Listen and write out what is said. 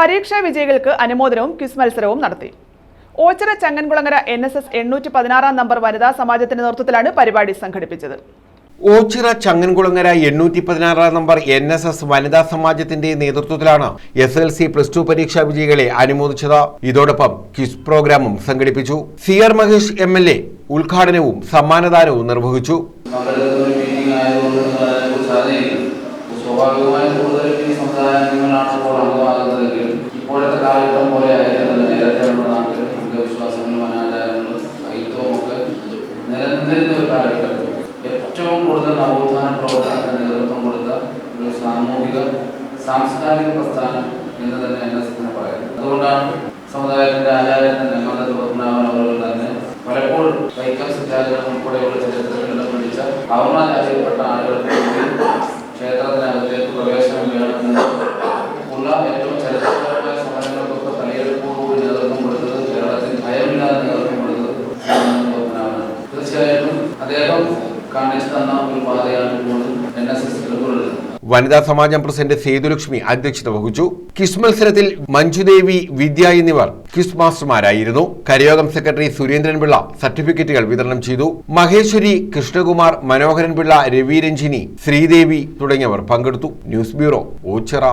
പരീക്ഷാ വിജയികൾക്ക് അനുമോദനവും ക്വിസ് മത്സരവും നടത്തി. Ochira Changankulangara N S S എണ്ണൂറ്റി പതിനാറാം നമ്പർ വനിതാ സമാജത്തിന്റെ നേതൃത്വത്തിലാണ് പരിപാടി സംഘടിപ്പിച്ചത്. ഓച്ചിറ ചങ്ങൻകുളങ്ങര എണ്ണൂറ്റി പതിനാറാം നമ്പർ എൻ എസ് എസ് വനിതാ സമാജത്തിന്റെ നേതൃത്വത്തിലാണ് S L C plus two പരീക്ഷാ വിജയികളെ അനുമോദിച്ചത്. ഇതോടൊപ്പം ക്വിസ് പ്രോഗ്രാമും സംഘടിപ്പിച്ചു. C R Mahesh M L A ഉദ്ഘാടനവും സമ്മാനദാനവും നിർവഹിച്ചു. സ്വാഭാവികമായും കൂടുതലും ഈ സമുദായങ്ങളാണ് ഇപ്പോൾ അംഗമാകുന്നതെങ്കിൽ ഇപ്പോഴത്തെ കാലഘട്ടം പോലെ ആയിരുന്നത് നേരത്തെ നമ്മുടെ നാട്ടിൽ അന്ധവിശ്വാസങ്ങളും അനാചാരങ്ങളും അയിത്തവും ഒക്കെ നിലനിന്നിരുന്ന ഒരു കാലഘട്ടം. ഏറ്റവും കൂടുതൽ നവോത്ഥാന പ്രവർത്തനത്തിന് നേതൃത്വം കൊടുത്ത ഒരു സാമൂഹിക സാംസ്കാരിക പ്രസ്ഥാനം എന്ന് തന്നെ എന്നെ എസിനെ പറയുന്നത് അതുകൊണ്ടാണ് സമുദായത്തിന്റെ ആചാര്യത്തിന്റെ നെമ്മദത്ത് പത്മനാഭൻ തന്നെ പലപ്പോഴും വൈക്കം സിദ്ധാചാരം ഉൾപ്പെടെയുള്ള ചരിത്രത്തിൽ ഇടം പിടിച്ച അവർണാചാര്യപ്പെട്ട ആളുകൾക്ക് തീർച്ചയായിട്ടും അദ്ദേഹം കാണിച്ചു തന്ന ഒരു പാതയാണ് വനിതാ സമാജം പ്രസിഡന്റ് സേതുലക്ഷ്മി അധ്യക്ഷത വഹിച്ചു. ക്വിസ് മത്സരത്തിൽ മഞ്ജുദേവി വിദ്യ എന്നിവർ ക്വിസ് മാസ്റ്റർമാരായിരുന്നു. കരയോഗം സെക്രട്ടറി സുരേന്ദ്രൻപിള്ള സർട്ടിഫിക്കറ്റുകൾ വിതരണം ചെയ്തു. മഹേശ്വരി കൃഷ്ണകുമാർ മനോഹരൻപിള്ള രവി രഞ്ജിനി ശ്രീദേവി തുടങ്ങിയവർ പങ്കെടുത്തു. News bureau Ochira.